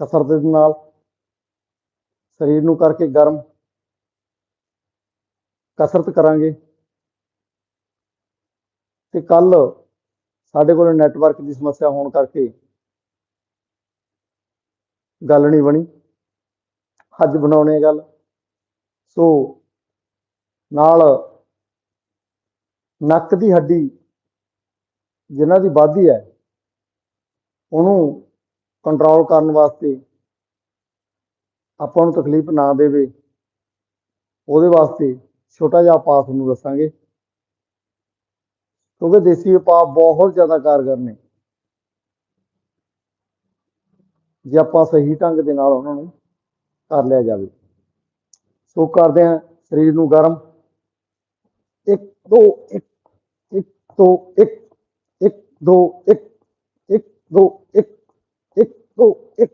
ਕਸਰਤ ਦੇ ਨਾਲ, ਸਰੀਰ ਨੂੰ ਕਰਕੇ ਗਰਮ ਕਸਰਤ ਕਰਾਂਗੇ। ਤੇ ਕੱਲ ਸਾਡੇ ਕੋਲ ਨੈਟਵਰਕ ਦੀ ਸਮੱਸਿਆ ਹੋਣ ਕਰਕੇ ਗੱਲ ਨਹੀਂ ਬਣੀ। ਅੱਜ ਬਣਾਉਣੇ ਗੱਲ। ਸੋ ਨਾਲ ਨੱਕ ਦੀ ਹੱਡੀ ਜਿਨ੍ਹਾਂ ਦੀ ਵਾਧੀ ਹੈ, ਉਹਨੂੰ ਕੰਟਰੋਲ ਕਰਨ ਵਾਸਤੇ ਆਪਾਂ ਨੂੰ ਤਕਲੀਫ ਨਾ ਦੇਵੇ, ਉਹਦੇ ਵਾਸਤੇ ਛੋਟਾ ਜਿਹਾ ਉਪਾਅ ਤੁਹਾਨੂੰ ਦੱਸਾਂਗੇ। ਕਿਉਂਕਿ ਦੇਸੀ ਉਪਾਅ ਬਹੁਤ ਜ਼ਿਆਦਾ ਕਾਰਗਰ ਨੇ। ਜੇ ਆਪਾਂ ਸਹੀ ਢੰਗ ਦੇ ਨਾਲ ਉਹਨਾਂ ਨੂੰ ਕਰ ਲਿਆ ਜਾਵੇ। ਸੋ ਕਰਦੇ ਆ ਸਰੀਰ ਨੂੰ ਗਰਮ। 1 2 1 1 2 1 1 2 1 1 2 1 Oh, if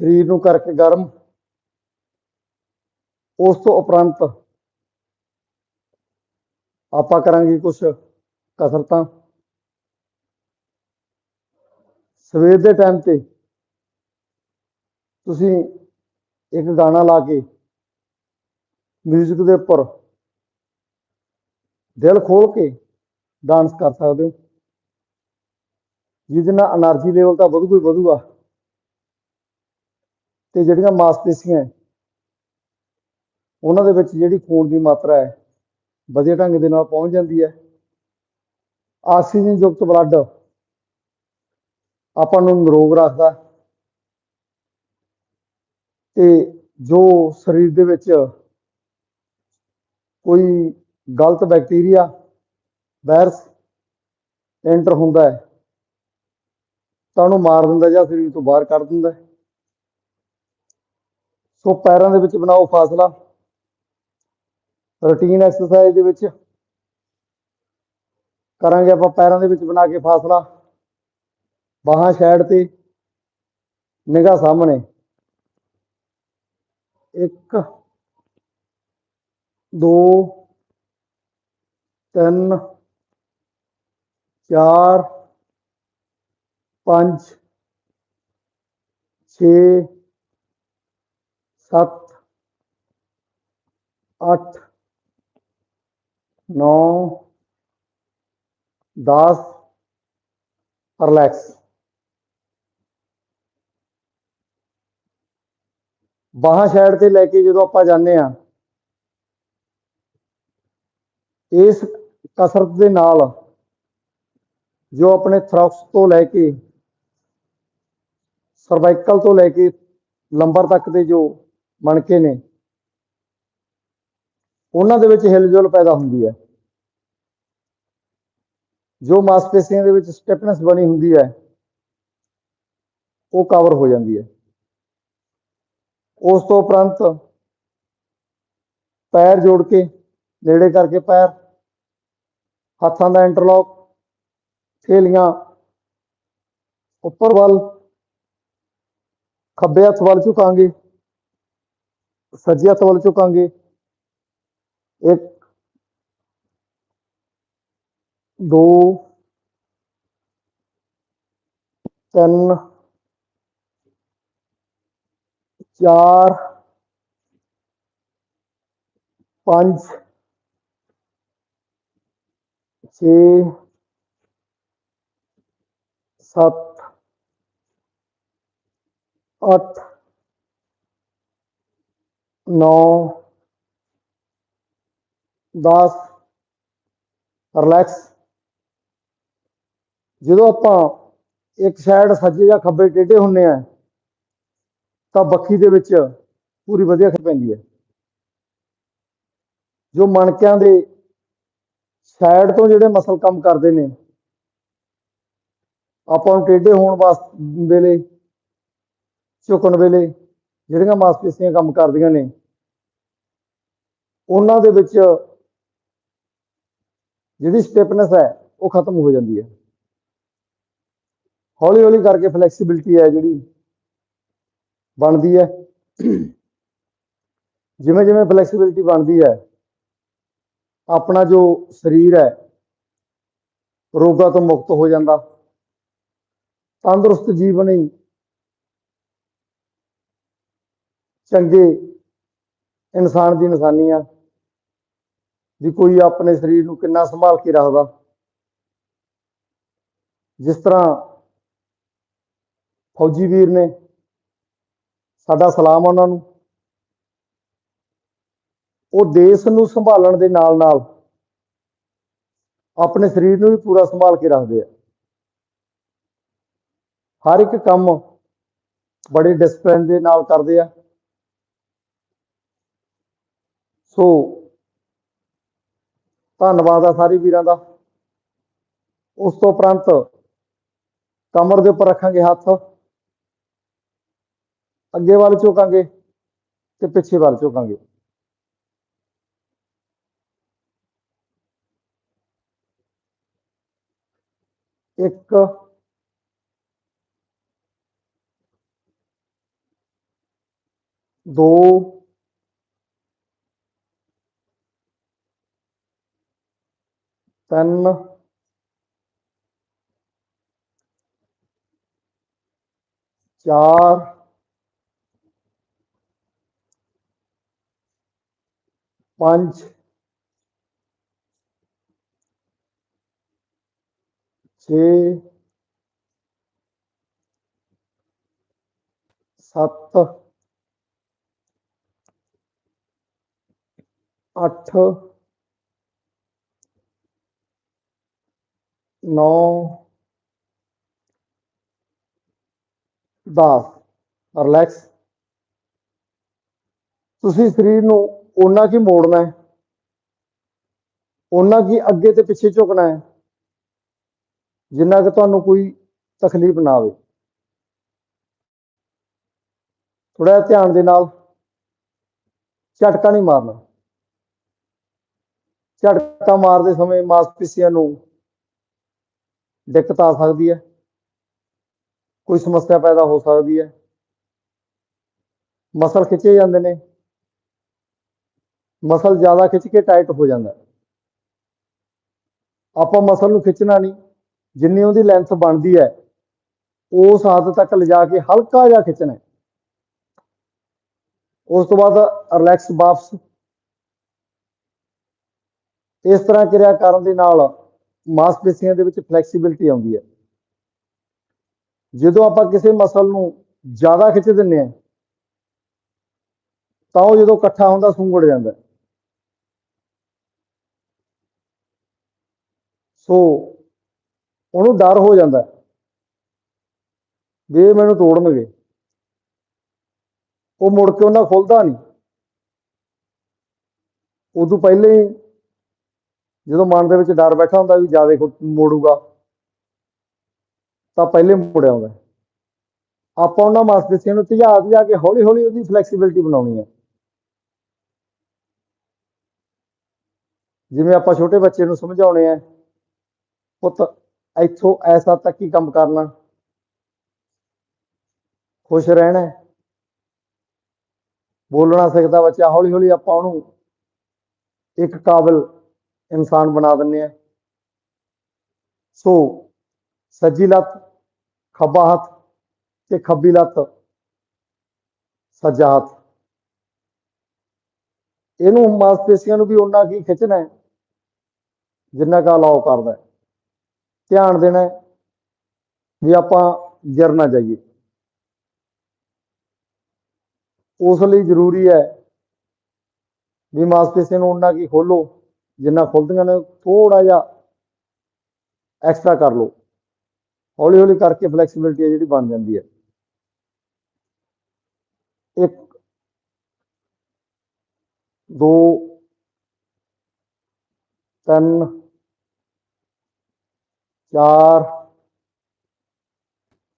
ਸਰੀਰ ਨੂੰ ਕਰਕੇ ਗਰਮ ਉਸ ਤੋਂ ਉਪਰੰਤ ਆਪਾਂ ਕਰਾਂਗੇ ਕੁਝ ਕਸਰਤਾਂ। ਸਵੇਰ ਦੇ ਟਾਈਮ ਤੇ ਤੁਸੀਂ ਇੱਕ ਗਾਣਾ ਲਾ ਕੇ ਮਿਊਜ਼ਿਕ ਦੇ ਉੱਪਰ ਦਿਲ ਖੋਲ ਕੇ ਡਾਂਸ ਕਰ ਸਕਦੇ ਹੋ। ਜਿਹਦੇ ਨਾਲ એનર્ਜੀ ਲੈਵਲ ਤਾਂ ਵਧੂ ਕੋਈ ਵਧੂਗਾ। ਤੇ ਜਿਹੜੀਆਂ ਮਾਸਪੇਸ਼ੀਆਂ ਉਹਨਾਂ ਦੇ ਵਿੱਚ ਜਿਹੜੀ ਖੂਨ ਦੀ ਮਾਤਰਾ ਹੈ, ਵਧੀਆ ਢੰਗ ਦੇ ਨਾਲ ਪਹੁੰਚ ਜਾਂਦੀ ਹੈ। ਆਕਸੀਜਨ ਯੁਕਤ ਬਲੱਡ ਆਪਾਂ ਨੂੰ ਨਿਰੋਗ ਰੱਖਦਾ ਤੇ ਜੋ ਸਰੀਰ ਦੇ ਵਿੱਚ ਕੋਈ ਗਲਤ ਬੈਕਟੀਰੀਆ ਵਾਇਰਸ ਐਂਟਰ ਹੁੰਦਾ ਹੈ, ਤਾਂ ਉਹਨੂੰ ਮਾਰ ਦਿੰਦਾ ਜਾਂ ਸਰੀਰ ਤੋਂ ਬਾਹਰ ਕੱਢ ਦਿੰਦਾ ਸੋ ਪੈਰਾਂ ਦੇ ਵਿੱਚ ਬਣਾਓ ਫਾਸਲਾ। ਰੂਟੀਨ ਐਕਸਰਸਾਈਜ਼ ਦੇ ਵਿੱਚ ਕਰਾਂਗੇ ਆਪਾਂ ਪੈਰਾਂ ਦੇ ਵਿੱਚ ਬਣਾ ਕੇ ਫਾਸਲਾ, ਬਾਹਾਂ ਸਾਈਡ ਤੇ, ਨਿਗਾਹ ਸਾਹਮਣੇ। ਇੱਕ, ਦੋ, ਤਿੰਨ, ਚਾਰ, ਪੰਜ, ਛੇ, ਸੱਤ, ਅੱਠ ਨੌ, ਦਸ, ਰਿਲੈਕਸ। ਬਾਹਾਂ ਸਾਈਡ ਤੇ ਲੈ ਕੇ ਜਦੋਂ ਆਪਾਂ ਜਾਂਦੇ ਆ ਇਸ ਕਸਰਤ ਦੇ ਨਾਲ ਜੋ ਆਪਣੇ ਥ੍ਰੈਕਸ ਤੋਂ ਲੈ ਕੇ, ਸਰਵਾਈਕਲ ਤੋਂ ਲੈ ਕੇ ਲੰਬਰ ਤੱਕ ਦੇ ਜੋ ਮਣਕੇ ਨੇ ਉਹਨਾਂ ਦੇ ਵਿੱਚ ਹਿਲਜੁਲ ਪੈਦਾ ਹੁੰਦੀ ਹੈ। ਜੋ ਮਾਸਪੇਸ਼ੀਆਂ ਦੇ ਵਿੱਚ ਸਟਿਫਨੈਸ ਬਣੀ ਹੁੰਦੀ ਹੈ, ਉਹ ਕਵਰ ਹੋ ਜਾਂਦੀ ਹੈ। ਉਸ ਤੋਂ ਉਪਰੰਤ ਪੈਰ ਜੋੜ ਕੇ, ਨੇੜੇ ਕਰਕੇ ਪੈਰ, ਹੱਥਾਂ ਦਾ ਇੰਟਰਲੌਕ ਥੇਲੀਆਂ, ਉੱਪਰ ਵੱਲ, ਖੱਬੇ ਹੱਥ ਵੱਲ ਝੁਕਾਂਗੇ, ਸੱਜੇ ਹੱਥ ਵੱਲ ਝੁਕਾਂਗੇ ਇੱਕ ਦੋ ਤਿੰਨ ਚਾਰ ਪੰਜ ਛੇ ਸੱਤ ਅੱਠ ਨੌ ਦਸ, ਰਿਲੈਕਸ। ਜਦੋਂ ਆਪਾਂ ਇੱਕ ਸਾਈਡ ਸੱਜੇ ਜਾਂ ਖੱਬੇ ਟੇਢੇ ਹੁੰਨੇ ਆ ਤਾਂ ਬੱਖੀ ਦੇ ਵਿੱਚ ਪੂਰੀ ਵਧੀਆ ਖਿੱਚ ਪੈਂਦੀ ਹੈ। ਜੋ ਮਣਕਿਆਂ ਦੇ ਸਾਈਡ ਤੋਂ ਜਿਹੜੇ ਮਸਲ ਕੰਮ ਕਰਦੇ ਨੇ, ਆਪਾਂ ਨੂੰ ਟੇਢੇ ਹੋਣ ਵਾਸਤੇ ਵੇਲੇ, ਝੁਕਣ ਵੇਲੇ ਜਿਹੜੀਆਂ ਮਾਸਪੇਸ਼ੀਆਂ ਕੰਮ ਕਰਦੀਆਂ ਨੇ, ਉਹਨਾਂ ਦੇ ਵਿੱਚ ਜਿਹੜੀ ਸਟਿਫਨੈਸ ਹੈ, ਉਹ ਖਤਮ ਹੋ ਜਾਂਦੀ ਹੈ। ਹੌਲੀ ਹੌਲੀ ਕਰਕੇ ਫਲੈਕਸੀਬਿਲਟੀ ਹੈ ਜਿਹੜੀ, ਬਣਦੀ ਹੈ। ਜਿਵੇਂ ਜਿਵੇਂ ਫਲੈਕਸੀਬਿਲਟੀ ਬਣਦੀ ਹੈ, ਆਪਣਾ ਜੋ ਸਰੀਰ ਹੈ, ਰੋਗਾਂ ਤੋਂ ਮੁਕਤ ਹੋ ਜਾਂਦਾ। ਤੰਦਰੁਸਤ ਜੀਵਨ ਹੀ ਚੰਗੇ ਇਨਸਾਨ ਦੀ ਨਿਸ਼ਾਨੀ ਆ। ਵੀ ਕੋਈ ਆਪਣੇ ਸਰੀਰ ਨੂੰ ਕਿੰਨਾ ਸੰਭਾਲ ਕੇ ਰੱਖਦਾ। ਜਿਸ ਤਰ੍ਹਾਂ ਫੌਜੀ ਵੀਰ ਨੇ ਸਾਡਾ ਸਲਾਮ ਉਹਨਾਂ ਨੂੰ। ਉਹ ਦੇਸ਼ ਨੂੰ ਸੰਭਾਲਣ ਦੇ ਨਾਲ ਨਾਲ ਆਪਣੇ ਸਰੀਰ ਨੂੰ ਵੀ ਪੂਰਾ ਸੰਭਾਲ ਕੇ ਰੱਖਦੇ ਆ। ਹਰ ਇੱਕ ਕੰਮ ਬੜੇ ਡਿਸਪਲਿਨ ਦੇ ਨਾਲ ਕਰਦੇ ਆ। ਸੋ ਧੰਨਵਾਦ ਆ ਸਾਰੇ ਵੀਰਾਂ ਦਾ। ਉਸ ਤੋਂ ਉਪਰੰਤ ਕਮਰ ਦੇ ਉੱਪਰ ਰੱਖਾਂਗੇ ਹੱਥ। ਅੱਗੇ ਵੱਲ ਝੁਕਾਂਗੇ ਤੇ ਪਿੱਛੇ ਵੱਲ ਝੁਕਾਂਗੇ। ਇੱਕ ਦੋ ਤਿੰਨ। ਚਾਰ। ਪੰਜ। ਛੇ। ਸੱਤ। ਅੱਠ। ਨੌ, ਦਸ। ਰਿਲੈਕਸ ਤੁਸੀਂ ਸਰੀਰ ਨੂੰ ਓਨਾ ਕੀ ਮੋੜਨਾ ਹੈ? ਓਨਾ ਕੀ ਅੱਗੇ ਤੇ ਪਿੱਛੇ ਝੁਕਣਾ ਹੈ? ਜਿੰਨਾ ਕਿ ਤੁਹਾਨੂੰ ਕੋਈ ਤਕਲੀਫ ਨਾ ਆਵੇ। ਥੋੜਾ ਧਿਆਨ ਦੇ ਨਾਲ ਝਟਕਾ ਨਹੀਂ ਮਾਰਨਾ। ਝਟਕਾ ਮਾਰਦੇ ਸਮੇਂ ਮਾਸਪੇਸ਼ੀਆਂ ਨੂੰ ਦਿੱਕਤ ਆ ਸਕਦੀ ਹੈ। ਕੋਈ ਸਮੱਸਿਆ ਪੈਦਾ ਹੋ ਸਕਦੀ ਹੈ। ਮਸਲ ਖਿੱਚੇ ਜਾਂਦੇ ਨੇ। ਮਸਲ ਜ਼ਿਆਦਾ ਖਿੱਚ ਕੇ ਟਾਈਟ ਹੋ ਜਾਂਦਾ। ਆਪਾਂ ਮਸਲ ਨੂੰ ਖਿੱਚਣਾ ਨਹੀਂ। ਜਿੰਨੀ ਉਹਦੀ ਲੈਂਥ ਬਣਦੀ ਹੈ, ਉਸ ਹੱਦ ਤੱਕ ਲਿਜਾ ਕੇ ਹਲਕਾ ਜਿਹਾ ਖਿੱਚਣਾ ਉਸ ਤੋਂ ਬਾਅਦ ਰਿਲੈਕਸ ਵਾਪਸ। ਇਸ ਤਰ੍ਹਾਂ ਕਿਰਿਆ ਕਰਨ ਦੇ ਨਾਲ ਮਾਸਪੇਸ਼ੀਆਂ ਦੇ ਵਿੱਚ ਫਲੈਕਸੀਬਿਲਟੀ ਆਉਂਦੀ ਹੈ। ਜਦੋਂ ਆਪਾਂ ਕਿਸੇ ਮਸਲ ਨੂੰ ਜ਼ਿਆਦਾ ਖਿੱਚ ਦਿੰਨੇ ਆ ਤਾਂ ਉਹ ਜਦੋਂ ਇਕੱਠਾ ਹੁੰਦਾ ਸੁੰਗੜ ਜਾਂਦਾ ਸੋ ਉਹਨੂੰ ਡਰ ਹੋ ਜਾਂਦਾ ਹੈ ਵੀ ਮੈਨੂੰ ਤੋੜਨਗੇ। ਉਹ ਮੁੜ ਕੇ ਉਹਨਾਂ ਖੁੱਲਦਾ ਨਹੀਂ। ਉਦੋਂ ਪਹਿਲੇ ਹੀ ਜਦੋਂ ਮਨ ਦੇ ਵਿੱਚ ਡਰ ਬੈਠਾ ਹੁੰਦਾ ਵੀ ਜ਼ਿਆਦਾ ਮੋੜੂਗਾ, ਤਾਂ ਪਹਿਲੇ ਮੁੜਿਆ ਹੁੰਦਾ ਆਪਾਂ ਉਹਨਾਂ ਮਾਸਪੇਸ਼ੀਆਂ ਨੂੰ ਧਿਆ ਧਿਆ ਕੇ ਹੌਲੀ ਹੌਲੀ ਉਹਦੀ ਫਲੈਕਸੀਬਿਲਟੀ ਬਣਾਉਣੀ ਹੈ। ਜਿਵੇਂ ਆਪਾਂ ਛੋਟੇ ਬੱਚੇ ਨੂੰ ਸਮਝਾਉਣੇ ਆ, ਪੁੱਤ, ਇੱਥੋਂ ਐਸਾ ਤੱਕ ਹੀ ਕੰਮ ਕਰਨਾ। ਖੁਸ਼ ਰਹਿਣਾ ਬੋਲਣਾ ਸਿੱਖਦਾ ਬੱਚਾ ਹੌਲੀ ਹੌਲੀ ਆਪਾਂ ਉਹਨੂੰ ਇੱਕ ਕਾਬਲ ਇਨਸਾਨ ਬਣਾ ਦਿੰਨੇ ਆ। ਸੋ ਸੱਜੀ ਲੱਤ, ਖੱਬਾ ਹੱਥ ਤੇ ਖੱਬੀ ਲੱਤ, ਸੱਜਾ ਹੱਥ। ਇਹਨੂੰ ਮਾਸਪੇਸ਼ੀਆਂ ਨੂੰ ਵੀ ਉਹਨਾਂ ਕੀ ਖਿੱਚਣਾ ਹੈ, ਜਿੰਨਾ ਕਾ ਲਾਓ ਕਰਦਾ ਹੈ। ਧਿਆਨ ਦੇਣਾ ਹੈ ਵੀ ਆਪਾਂ ਗਿਰ ਨਾ ਜਾਈਏ। ਉਸ ਲਈ ਜ਼ਰੂਰੀ ਹੈ ਵੀ ਮਾਸਪੇਸ਼ੀਆਂ ਨੂੰ ਉਹਨਾਂ ਕੀ ਖੋਲੋ ਜਿੰਨਾ ਖੁੱਲਦੀਆਂ ਨੇ ਥੋੜਾ ਜਿਹਾ ਐਕਸਟਰਾ ਕਰ ਲਓ ਹੌਲੀ ਹੌਲੀ ਕਰਕੇ ਫਲੈਕਸੀਬਿਲਟੀ ਹੈ ਜਿਹੜੀ ਬਣ ਜਾਂਦੀ ਹੈ ਇੱਕ ਦੋ ਤਿੰਨ ਚਾਰ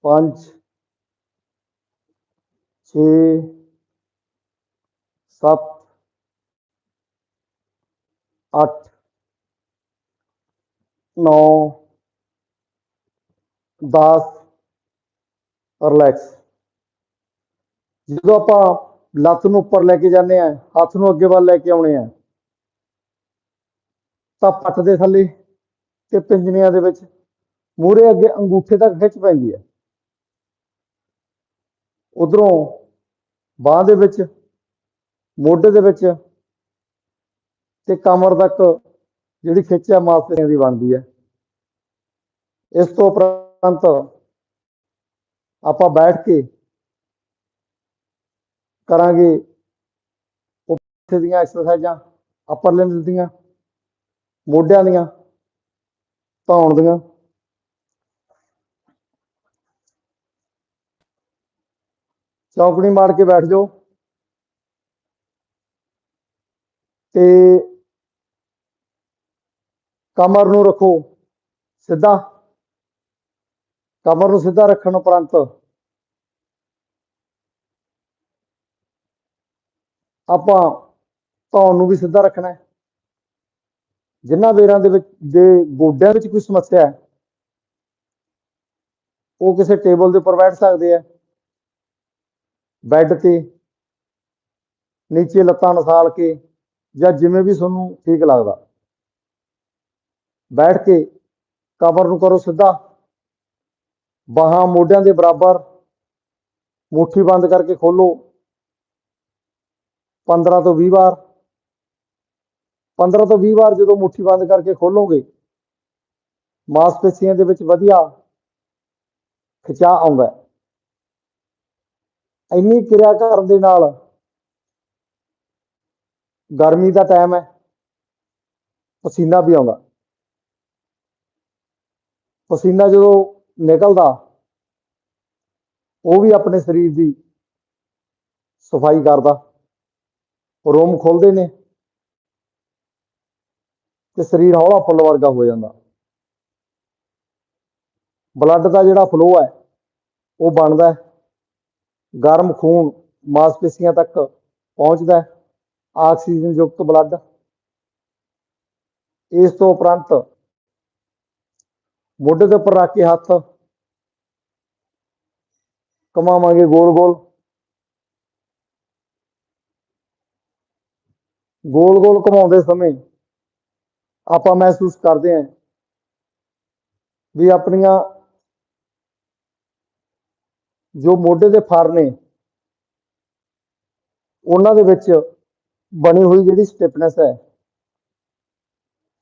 ਪੰਜ ਛੇ ਸੱਤ ਅੱਠ, ਨੌ, ਦਸ, ਰਿਲੈਕਸ। ਜਦੋਂ ਆਪਾਂ ਲੱਤ ਨੂੰ ਉੱਪਰ ਲੈ ਕੇ ਜਾਂਦੇ ਆ ਹੱਥ ਨੂੰ ਅੱਗੇ ਵੱਲ ਲੈ ਕੇ ਆਉਣੇ ਆ ਤਾਂ ਪੱਟ ਦੇ ਥੱਲੇ ਤੇ ਪਿੰਜਣੀਆਂ ਦੇ ਵਿੱਚ ਮੂਹਰੇ ਅੱਗੇ ਅੰਗੂਠੇ ਤੱਕ ਖਿੱਚ ਪੈਂਦੀ ਹੈ। ਉਧਰੋਂ ਬਾਹ ਦੇ ਵਿੱਚ, ਮੋਢੇ ਦੇ ਵਿੱਚ ਤੇ ਕਮਰ ਤੱਕ ਜਿਹੜੀ ਖਿੱਚ ਹੈ ਮਾਸਪੇਸ਼ੀਆਂ ਦੀ ਬਣਦੀ ਹੈ। ਇਸ ਤੋਂ ਉਪਰੰਤ ਆਪਾਂ ਬੈਠ ਕੇ ਕਰਾਂਗੇ ਉੱਥੇ ਦੀਆਂ ਐਕਸਰਸਾਈਜ਼ਾਂ ਅਪਰ ਲਿੰਬ ਦੀਆਂ, ਮੋਢਿਆਂ ਦੀਆਂ, ਧੌਣ ਦੀਆਂ। ਚੌਕੜੀ ਮਾਰ ਕੇ ਬੈਠ ਜਾਓ। ਤੇ ਕਮਰ ਨੂੰ ਰੱਖੋ, ਸਿੱਧਾ। ਕਮਰ ਨੂੰ ਸਿੱਧਾ ਰੱਖਣ ਉਪਰੰਤ ਆਪਾਂ ਧੌਣ ਨੂੰ ਵੀ ਸਿੱਧਾ ਰੱਖਣਾ ਹੈ। ਜਿਨ੍ਹਾਂ ਵੇਰਾਂ ਦੇ ਵਿੱਚ, ਦੇ ਗੋਡਿਆਂ ਵਿੱਚ ਕੋਈ ਸਮੱਸਿਆ ਹੈ, ਉਹ ਕਿਸੇ ਟੇਬਲ ਦੇ ਉੱਪਰ ਬੈਠ ਸਕਦੇ ਆ ਬੈੱਡ ਤੇ, ਨੀਚੇ ਲੱਤਾਂ ਨਸਾਲ ਕੇ ਜਾਂ ਜਿਵੇਂ ਵੀ ਤੁਹਾਨੂੰ ਠੀਕ ਲੱਗਦਾ। ਬੈਠ ਕੇ ਕਮਰ ਨੂੰ ਕਰੋ ਸਿੱਧਾ। ਬਾਹਾਂ ਮੋਢਿਆਂ ਦੇ ਬਰਾਬਰ ਮੁੱਠੀ ਬੰਦ ਕਰਕੇ ਖੋਲੋ 15 ਤੋਂ 20 ਵਾਰ। 15 ਤੋਂ 20 ਵਾਰ ਜਦੋਂ ਮੁੱਠੀ ਬੰਦ ਕਰਕੇ ਖੋਲੋਗੇ ਮਾਸਪੇਸ਼ੀਆਂ ਦੇ ਵਿੱਚ ਵਧੀਆ ਖਿਚਾਅ ਆਉਂਦਾ ਇੰਨੀ ਕਿਰਿਆ ਕਰਨ ਦੇ ਨਾਲ ਗਰਮੀ ਦਾ ਟਾਈਮ ਹੈ, ਪਸੀਨਾ ਵੀ ਆਉਂਦਾ। ਪਸੀਨਾ ਜਦੋਂ ਨਿਕਲਦਾ, ਉਹ ਵੀ ਆਪਣੇ ਸਰੀਰ ਦੀ ਸਫ਼ਾਈ ਕਰਦਾ। ਰੋਮ ਖੁੱਲਦੇ ਨੇ ਤੇ ਸਰੀਰ ਹੌਲਾ ਫੁੱਲ ਵਰਗਾ ਹੋ ਜਾਂਦਾ। ਬਲੱਡ ਦਾ ਜਿਹੜਾ ਫਲੋ ਹੈ, ਉਹ ਬਣਦਾ ਗਰਮ ਖੂਨ ਮਾਸਪੇਸ਼ੀਆਂ ਤੱਕ ਪਹੁੰਚਦਾ ਆਕਸੀਜਨ ਯੁਕਤ ਬਲੱਡ। ਇਸ ਤੋਂ ਉਪਰੰਤ ਮੋਢੇ ਦੇ ਉੱਪਰ ਰੱਖ ਕੇ ਹੱਥ ਕਮਾਵਾਂਗੇ ਗੋਲ ਗੋਲ। ਗੋਲ ਗੋਲ ਘੁਮਾਉਂਦੇ ਸਮੇਂ ਆਪਾਂ ਮਹਿਸੂਸ ਕਰਦੇ ਹਾਂ ਵੀ ਆਪਣੀਆਂ ਜੋ ਮੋਢੇ ਦੇ ਫਰ ਨੇ, ਉਹਨਾਂ ਦੇ ਵਿੱਚ ਬਣੀ ਹੋਈ ਜਿਹੜੀ ਸਟਿਫਨੈਸ ਹੈ,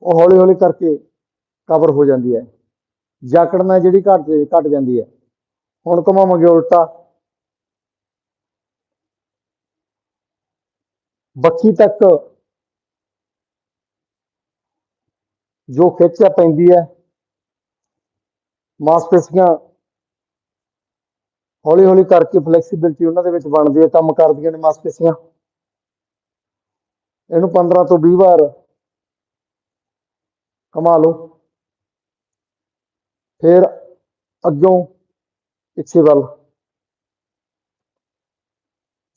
ਉਹ ਹੌਲੀ ਹੌਲੀ ਕਰਕੇ ਕਵਰ ਹੋ ਜਾਂਦੀ ਹੈ। ਜਾਕੜਨਾ ਜਿਹੜੀ ਘਟ ਘਟ ਜਾਂਦੀ ਹੈ। ਹੁਣ ਘੁਮਾਵਾਂਗੇ ਉਲਟਾ। ਬੱਖੀ ਤੱਕ ਜੋ ਖਿੱਚ ਪੈਂਦੀ ਹੈ। ਮਾਸਪੇਸ਼ੀਆਂ ਹੌਲੀ ਹੌਲੀ ਕਰਕੇ ਫਲੈਕਸੀਬਿਲਟੀ ਉਹਨਾਂ ਦੇ ਵਿੱਚ ਬਣਦੀ ਹੈ, ਕੰਮ ਕਰਦੀਆਂ ਨੇ ਮਾਸਪੇਸ਼ੀਆਂ। ਇਹਨੂੰ 15 ਤੋਂ 20 ਵਾਰ ਕਮਾ ਲਓ। ਫਿਰ ਅੱਗੋਂ ਪਿੱਛੇ ਵੱਲ।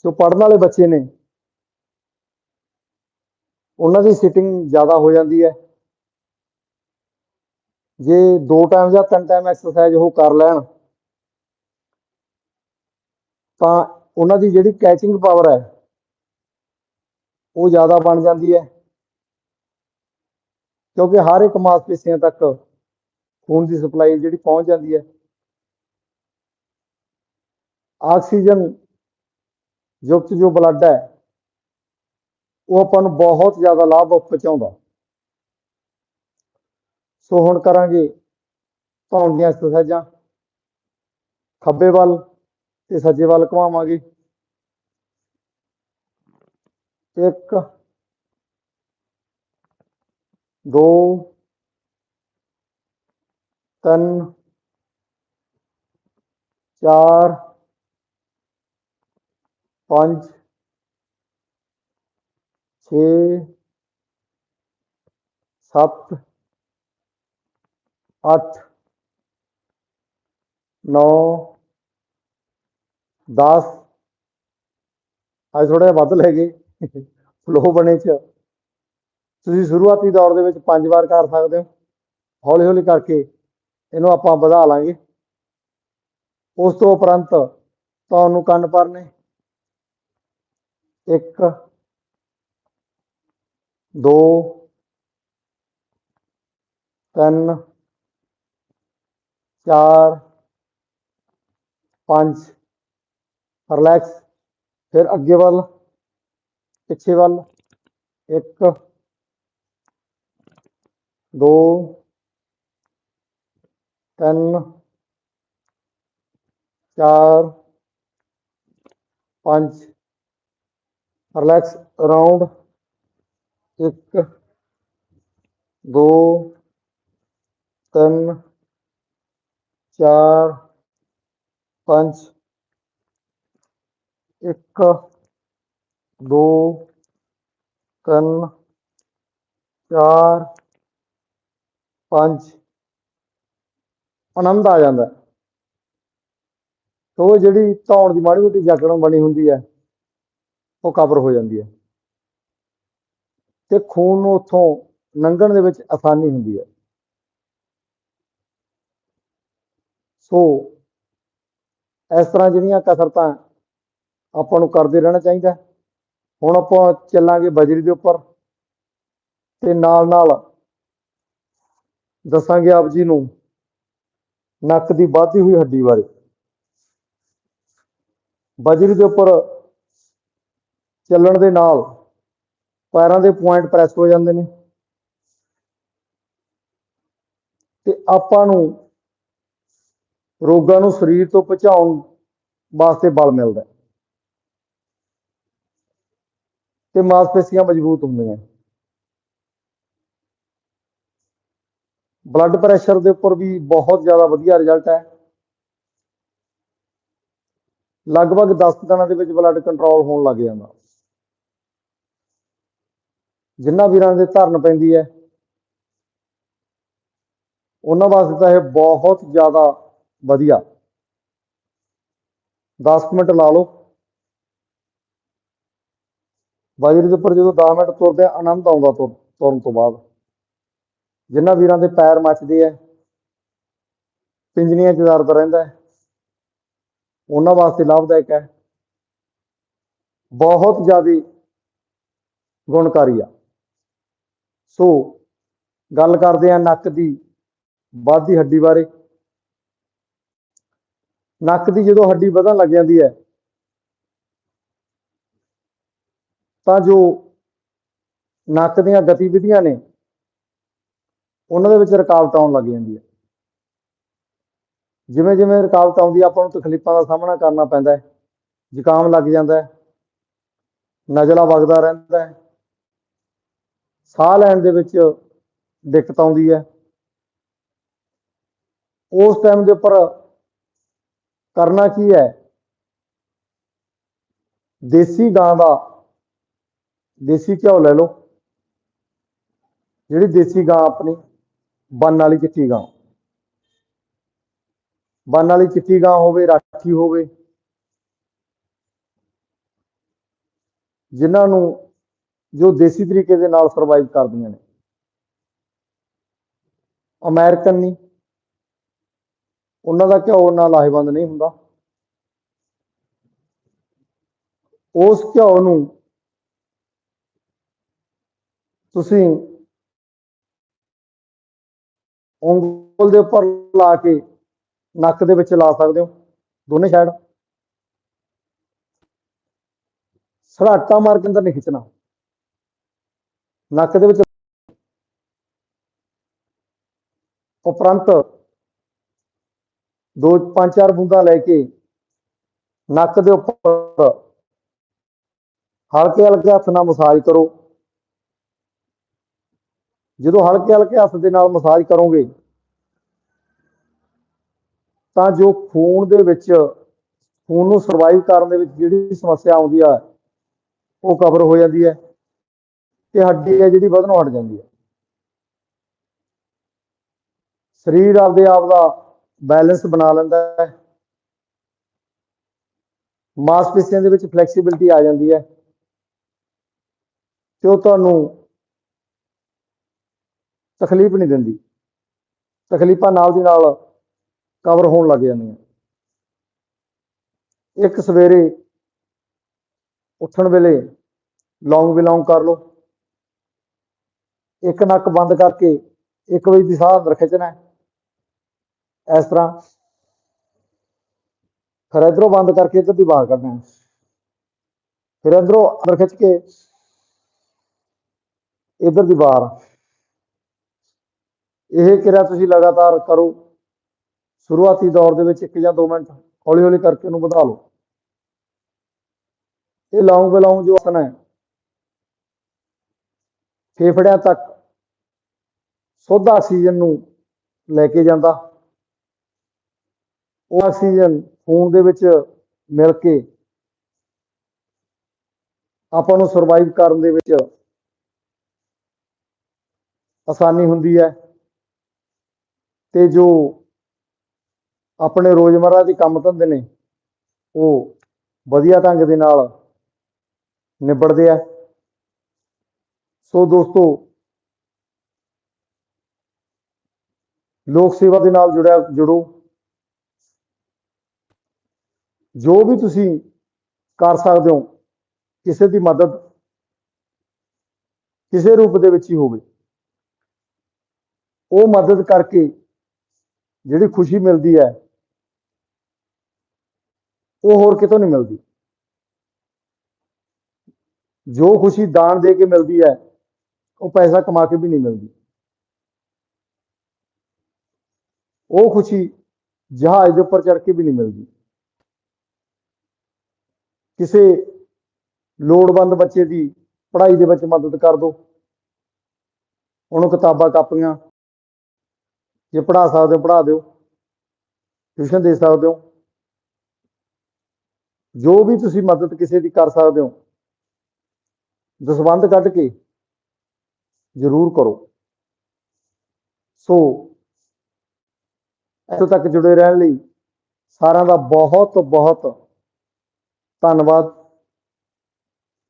ਜੋ ਪੜਨ ਵਾਲੇ ਬੱਚੇ ਨੇ, ਉਹਨਾਂ ਦੀ ਸਿਟਿੰਗ ਜ਼ਿਆਦਾ ਹੋ ਜਾਂਦੀ ਹੈ। ਜੇ ਦੋ ਟਾਈਮ ਜਾਂ ਤਿੰਨ ਟਾਈਮ ਐਕਸਰਸਾਈਜ਼ ਉਹ ਕਰ ਲੈਣ, ਤਾਂ ਉਹਨਾਂ ਦੀ ਜਿਹੜੀ ਕੈਚਿੰਗ ਪਾਵਰ ਹੈ, ਉਹ ਜ਼ਿਆਦਾ ਬਣ ਜਾਂਦੀ ਹੈ। ਕਿਉਂਕਿ ਹਰ ਇੱਕ ਮਾਸਪੇਸ਼ੀਆਂ ਤੱਕ ਖੂਨ ਦੀ ਸਪਲਾਈ ਜਿਹੜੀ ਪਹੁੰਚ ਜਾਂਦੀ ਹੈ। ਆਕਸੀਜਨ ਯੁਕਤ ਜੋ ਬਲੱਡ ਹੈ, ਉਹ ਆਪਾਂ ਨੂੰ ਬਹੁਤ ਜ਼ਿਆਦਾ ਲਾਭ ਪਹੁੰਚਾਉਂਦਾ। ਸੋ ਹੁਣ ਕਰਾਂਗੇ ਧੌਣ ਦੀਆਂ ਐਕਸਰਸਾਈਜ਼ਾਂ ਖੱਬੇ ਵੱਲ ਤੇ ਸੱਜੇ ਵੱਲ ਘੁਮਾਵਾਂਗੇ। ਇੱਕ, ਦੋ ਤਿੰਨ, ਚਾਰ, ਪੰਜ, ਛੇ, ਸੱਤ, ਅੱਠ, ਨੌ, ਦਸ। ਅੱਜ ਥੋੜਾ ਜਿਹਾ ਵੱਧ ਲੈ ਗਏ। ਫਲੋ ਬਣੇ ਚ। ਤੁਸੀਂ ਸ਼ੁਰੂਆਤੀ ਦੌਰ ਦੇ ਵਿੱਚ ਪੰਜ ਵਾਰ ਕਰ ਸਕਦੇ ਹੋ। ਹੌਲੀ ਹੌਲੀ ਕਰਕੇ ਇਹਨੂੰ ਆਪਾਂ ਵਧਾ ਲਾਂਗੇ। ਉਸ ਤੋਂ ਉਪਰੰਤ ਤੁਹਾਨੂੰ ਕੰਨ ਭਰਨੇ। ਇੱਕ, ਦੋ, ਤਿੰਨ, ਚਾਰ, ਪੰਜ। ਰਿਲੈਕਸ। ਫਿਰ ਅੱਗੇ ਵੱਲ, ਪਿੱਛੇ ਵੱਲ। ਇੱਕ, ਦੋ ਤਿੰਨ, ਚਾਰ, ਪੰਜ। ਰਿਲੈਕਸ ਅਰਾਊਂਡ ਇੱਕ, ਦੋ, ਤਿੰਨ, ਚਾਰ, ਪੰਜ। ਇੱਕ, ਦੋ, ਤਿੰਨ, ਚਾਰ, ਪੰਜ। ਆਨੰਦ ਆ ਜਾਂਦਾ ਉਹ ਜਿਹੜੀ ਧੌਣ ਦੀ ਮਾੜੀ ਮੋਟੀ ਜਕੜਨ ਬਣੀ ਹੁੰਦੀ ਹੈ, ਉਹ ਕਵਰ ਹੋ ਜਾਂਦੀ ਹੈ। ਤੇ ਖੂਨ ਨੂੰ ਉੱਥੋਂ ਲੰਘਣ ਦੇ ਵਿੱਚ ਆਸਾਨੀ ਹੁੰਦੀ ਹੈ। ਸੋ ਇਸ ਤਰ੍ਹਾਂ ਜਿਹੜੀਆਂ ਕਸਰਤਾਂ ਆਪਾਂ ਨੂੰ ਕਰਦੇ ਰਹਿਣਾ ਚਾਹੀਦਾ ਹੁਣ ਆਪਾਂ ਚੱਲਾਂਗੇ ਬਜਰੀ ਦੇ ਉੱਪਰ ਤੇ ਨਾਲ ਨਾਲ ਦੱਸਾਂਗੇ ਆਪ ਜੀ ਨੂੰ ਨੱਕ ਦੀ ਵੱਧਦੀ ਹੋਈ ਹੱਡੀ ਬਾਰੇ। ਬਜਰੀ ਦੇ ਉੱਪਰ ਚੱਲਣ ਦੇ ਨਾਲ ਪੈਰਾਂ ਦੇ ਪੁਆਇੰਟ ਪ੍ਰੈਸ ਹੋ ਜਾਂਦੇ ਨੇ। ਤੇ ਆਪਾਂ ਨੂੰ ਰੋਗਾਂ ਨੂੰ ਸਰੀਰ ਤੋਂ ਬਚਾਉਣ ਵਾਸਤੇ ਬਲ ਮਿਲਦਾ ਹੈ। ਤੇ ਮਾਸਪੇਸ਼ੀਆਂ ਮਜ਼ਬੂਤ ਹੁੰਦੀਆਂ ਬਲੱਡ ਪ੍ਰੈਸ਼ਰ ਦੇ ਉੱਪਰ ਵੀ ਬਹੁਤ ਜ਼ਿਆਦਾ ਵਧੀਆ ਰਿਜ਼ਲਟ ਹੈ। ਲਗਭਗ 10 ਦਿਨਾਂ ਦੇ ਵਿੱਚ ਬਲੱਡ ਕੰਟਰੋਲ ਹੋਣ ਲੱਗ ਜਾਂਦਾ। ਜਿਨ੍ਹਾਂ ਵੀਰਾਂ ਦੇ ਧਰਨ ਪੈਂਦੀ ਹੈ, ਉਹਨਾਂ ਵਾਸਤੇ ਤਾਂ ਇਹ ਬਹੁਤ ਜ਼ਿਆਦਾ ਵਧੀਆ। 10 ਮਿੰਟ ਲਾ ਲਓ। ਬਾਜ਼ਰੇ ਦੇ ਉੱਪਰ ਜਦੋਂ 10 ਮਿੰਟ ਤੁਰਦੇ ਆਨੰਦ ਆਉਂਦਾ ਤੁਰ- ਤੁਰਨ ਤੋਂ ਬਾਅਦ। ਜਿਨ੍ਹਾਂ ਵੀਰਾਂ ਦੇ ਪੈਰ ਮੱਚਦੇ ਆ, ਪਿੰਜਣੀਆਂ 'ਚ ਦਰਦ ਰਹਿੰਦਾ ਹੈ। ਉਹਨਾਂ ਵਾਸਤੇ ਲਾਭਦਾਇਕ ਹੈ। ਬਹੁਤ ਜ਼ਿਆਦਾ ਗੁਣਕਾਰੀ ਆ। ਸੋ ਗੱਲ ਕਰਦੇ ਆ ਨੱਕ ਦੀ ਵੱਧਦੀ ਹੱਡੀ ਬਾਰੇ। ਨੱਕ ਦੀ ਜਦੋਂ ਹੱਡੀ ਵਧਣ ਲੱਗ ਜਾਂਦੀ ਹੈ, ਤਾਂ ਜੋ ਨੱਕ ਦੀਆਂ ਗਤੀਵਿਧੀਆਂ ਨੇ ਉਹਨਾਂ ਦੇ ਵਿੱਚ ਰੁਕਾਵਟ ਆਉਣ ਲੱਗ ਜਾਂਦੀ ਹੈ। ਜਿਵੇਂ ਜਿਵੇਂ ਰੁਕਾਵਟ ਆਉਂਦੀ ਹੈ, ਆਪਾਂ ਨੂੰ ਤਕਲੀਫਾਂ ਦਾ ਸਾਹਮਣਾ ਕਰਨਾ ਪੈਂਦਾ ਹੈ, ਜ਼ੁਕਾਮ ਲੱਗ ਜਾਂਦਾ ਹੈ ਨਜ਼ਲਾ ਵਗਦਾ ਰਹਿੰਦਾ ਹੈ। ਸਾਹ ਲੈਣ ਦੇ ਵਿੱਚ ਦਿੱਕਤ ਆਉਂਦੀ ਹੈ। ਉਸ ਟਾਈਮ ਦੇ ਉੱਪਰ ਕਰਨਾ ਕੀ ਹੈ? ਦੇਸੀ ਗਾਂ ਦਾ, ਦੇਸੀ ਘਿਓ ਲੈ ਲਓ। ਜਿਹੜੀ ਦੇਸੀ ਗਾਂ ਆਪਣੀ ਬੰਨ ਵਾਲੀ ਚਿੱਟੀ ਗਾਂ। ਬੰਨ ਵਾਲੀ ਚਿੱਟੀ ਗਾਂ ਹੋਵੇ ਰਾਠੀ ਹੋਵੇ, ਜਿਨ੍ਹਾਂ ਨੂੰ ਜੋ ਦੇਸੀ ਤਰੀਕੇ ਦੇ ਨਾਲ ਸਰਵਾਈਵ ਕਰਦੀਆਂ ਨੇ। ਅਮਰੀਕਨ ਨਹੀਂ। ਉਹਨਾਂ ਦਾ ਘਿਓ ਨਾਲ ਲਾਹੇਵੰਦ ਨਹੀਂ ਹੁੰਦਾ। ਉਸ ਘਿਓ ਨੂੰ ਤੁਸੀਂ ਉਂਗਲ ਦੇ ਉੱਪਰ ਲਾ ਕੇ ਨੱਕ ਦੇ ਵਿੱਚ ਲਾ ਸਕਦੇ ਹੋ, ਦੋਨੇ ਸਾਈਡ ਸਰਾਟਾ ਮਾਰ ਕੇ ਅੰਦਰ ਨਹੀਂ ਖਿੱਚਣਾ। ਨੱਕ ਦੇ ਵਿੱਚ ਉਪਰੰਤ ਦੋ, ਪੰਜ, ਚਾਰ ਬੂੰਦਾਂ ਲੈ ਕੇ ਨੱਕ ਦੇ ਉੱਪਰ ਹਲਕੇ ਹਲਕੇ ਹੱਥ ਨਾਲ ਮਸਾਜ ਕਰੋ। ਜਦੋਂ ਹਲਕੇ ਹਲਕੇ ਹੱਥ ਦੇ ਨਾਲ ਮਸਾਜ ਕਰੋਗੇ, ਤਾਂ ਜੋ ਖੂਨ ਦੇ ਵਿੱਚ, ਖੂਨ ਨੂੰ ਸਰਵਾਈਵ ਕਰਨ ਦੇ ਵਿੱਚ ਜਿਹੜੀ ਸਮੱਸਿਆ ਆਉਂਦੀ ਆ, ਉਹ ਕਵਰ ਹੋ ਜਾਂਦੀ ਹੈ ਤੇ ਹੱਡੀ ਹੈ ਜਿਹੜੀ ਵਧਣੋਂ ਹਟ ਜਾਂਦੀ ਹੈ। ਸਰੀਰ ਆਪਦੇ ਆਪ ਦਾ ਬੈਲੈਂਸ ਬਣਾ ਲੈਂਦਾ ਹੈ। ਮਾਸਪੇਸ਼ੀਆਂ ਦੇ ਵਿੱਚ ਫਲੈਕਸੀਬਿਲਟੀ ਆ ਜਾਂਦੀ ਹੈ। ਤੇ ਉਹ ਤੁਹਾਨੂੰ ਤਕਲੀਫ ਨਹੀਂ ਦਿੰਦੀ। ਤਕਲੀਫਾਂ ਨਾਲ ਦੀ ਨਾਲ ਕਵਰ ਹੋਣ ਲੱਗ ਜਾਂਦੀਆਂ। ਇੱਕ ਸਵੇਰੇ ਉੱਠਣ ਵੇਲੇ ਲੌਂਗ ਬਿਲੋਂਗ ਕਰ ਲਓ। ਇੱਕ ਨੱਕ ਬੰਦ ਕਰਕੇ ਇੱਕ ਵਜੇ ਦੀ ਸਾਹ ਅੰਦਰ ਖਿੱਚਣਾ ਇਸ ਤਰ੍ਹਾਂ ਫਿਰ ਇਧਰੋਂ ਬੰਦ ਕਰਕੇ ਇੱਧਰ ਦੀ ਬਾਹਰ ਕਰਨਾ ਫਿਰ ਅੰਦਰੋਂ ਅੰਦਰ ਖਿੱਚ ਕੇ ਇੱਧਰ ਦੀ ਬਾਹਰ ਇਹ ਕਿਰਿਆ ਤੁਸੀਂ ਲਗਾਤਾਰ ਕਰੋ। ਸ਼ੁਰੂਆਤੀ ਦੌਰ ਦੇ ਵਿੱਚ 1 ਜਾਂ 2 ਮਿੰਟ ਹੌਲੀ ਹੌਲੀ ਕਰਕੇ ਉਹਨੂੰ ਵਧਾ ਲਓ। ਇਹ ਲੌਂਗ ਬਿਲੋਂਗ ਜੋ ਆਸਨ ਹੈ, ਫੇਫੜਿਆਂ ਤੱਕ ਸ਼ੁੱਧ ਆਕਸੀਜਨ ਨੂੰ ਲੈ ਕੇ ਜਾਂਦਾ। ਉਹ ਆਕਸੀਜਨ ਖੂਨ ਦੇ ਵਿੱਚ ਮਿਲ ਕੇ ਆਪਾਂ ਨੂੰ ਸਰਵਾਈਵ ਕਰਨ ਦੇ ਵਿੱਚ ਆਸਾਨੀ ਹੁੰਦੀ ਹੈ। ਤੇ ਜੋ ਆਪਣੇ ਰੋਜ਼ਮਰਾ ਦੇ ਕੰਮ ਧੰਦੇ ਨੇ, ਉਹ ਵਧੀਆ ਢੰਗ ਦੇ ਨਾਲ ਨਿਬੜਦੇ ਆ। ਸੋ ਦੋਸਤੋ, ਲੋਕ ਸੇਵਾ ਦੇ ਨਾਲ ਜੁੜਿਆ, ਜੁੜੋ। ਜੋ ਵੀ ਤੁਸੀਂ ਕਰ ਸਕਦੇ ਹੋ, ਕਿਸੇ ਦੀ ਮਦਦ ਕਿਸੇ ਰੂਪ ਦੇ ਵਿੱਚ ਹੀ ਹੋਵੇ। ਉਹ ਮਦਦ ਕਰਕੇ ਜਿਹੜੀ ਖੁਸ਼ੀ ਮਿਲਦੀ ਹੈ, ਉਹ ਹੋਰ ਕਿਤੋਂ ਨਹੀਂ ਮਿਲਦੀ। ਜੋ ਖੁਸ਼ੀ ਦਾਨ ਦੇ ਕੇ ਮਿਲਦੀ ਹੈ, ਉਹ ਪੈਸਾ ਕਮਾ ਕੇ ਵੀ ਨਹੀਂ ਮਿਲਦੀ। ਉਹ ਖੁਸ਼ੀ ਜਹਾਜ਼ ਦੇ ਉੱਪਰ ਚੜ੍ਹ ਕੇ ਵੀ ਨਹੀਂ ਮਿਲਦੀ। ਕਿਸੇ ਲੋੜਵੰਦ ਬੱਚੇ ਦੀ ਪੜ੍ਹਾਈ ਦੇ ਵਿੱਚ ਮਦਦ ਕਰ ਦਿਓ ਉਹਨੂੰ ਕਿਤਾਬਾਂ ਕਾਪੀਆਂ ਜੇ ਪੜ੍ਹਾ ਸਕਦੇ ਹੋ, ਪੜ੍ਹਾ ਦਿਓ। ਟਿਊਸ਼ਨ ਦੇ ਸਕਦੇ ਹੋ। ਜੋ ਵੀ ਤੁਸੀਂ ਮਦਦ ਕਿਸੇ ਦੀ ਕਰ ਸਕਦੇ ਹੋ, ਦਸਵੰਧ ਕੱਢ ਕੇ ਜ਼ਰੂਰ ਕਰੋ। ਸੋ, ਇੱਥੋਂ ਤੱਕ ਜੁੜੇ ਰਹਿਣ ਲਈ ਸਾਰਿਆਂ ਦਾ ਬਹੁਤ ਬਹੁਤ ਧੰਨਵਾਦ।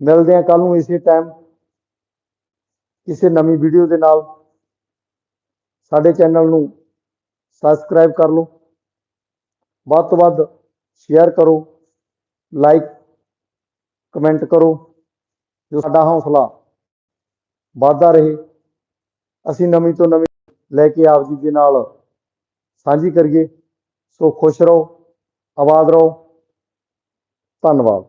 ਮਿਲਦੇ ਹਾਂ ਕੱਲ ਨੂੰ ਇਸੇ ਟਾਈਮ ਕਿਸੇ ਨਵੀਂ ਵੀਡੀਓ ਦੇ ਨਾਲ। ਸਾਡੇ ਚੈਨਲ ਨੂੰ ਸਬਸਕ੍ਰਾਈਬ ਕਰ ਲਓ। ਵੱਧ ਤੋਂ ਵੱਧ ਸ਼ੇਅਰ ਕਰੋ ਲਾਈਕ ਕਮੈਂਟ ਕਰੋ। ਜੋ ਸਾਡਾ ਹੌਸਲਾ ਵੱਧਦਾ ਰਹੇ, ਅਸੀਂ ਨਵੀਂ ਤੋਂ ਨਵੀਂ ਲੈ ਕੇ ਆਪ ਜੀ ਦੇ ਨਾਲ ਸਾਂਝੀ ਕਰੀਏ। ਸੋ ਖੁਸ਼ ਰਹੋ, ਆਬਾਦ ਰਹੋ। ਧੰਨਵਾਦ।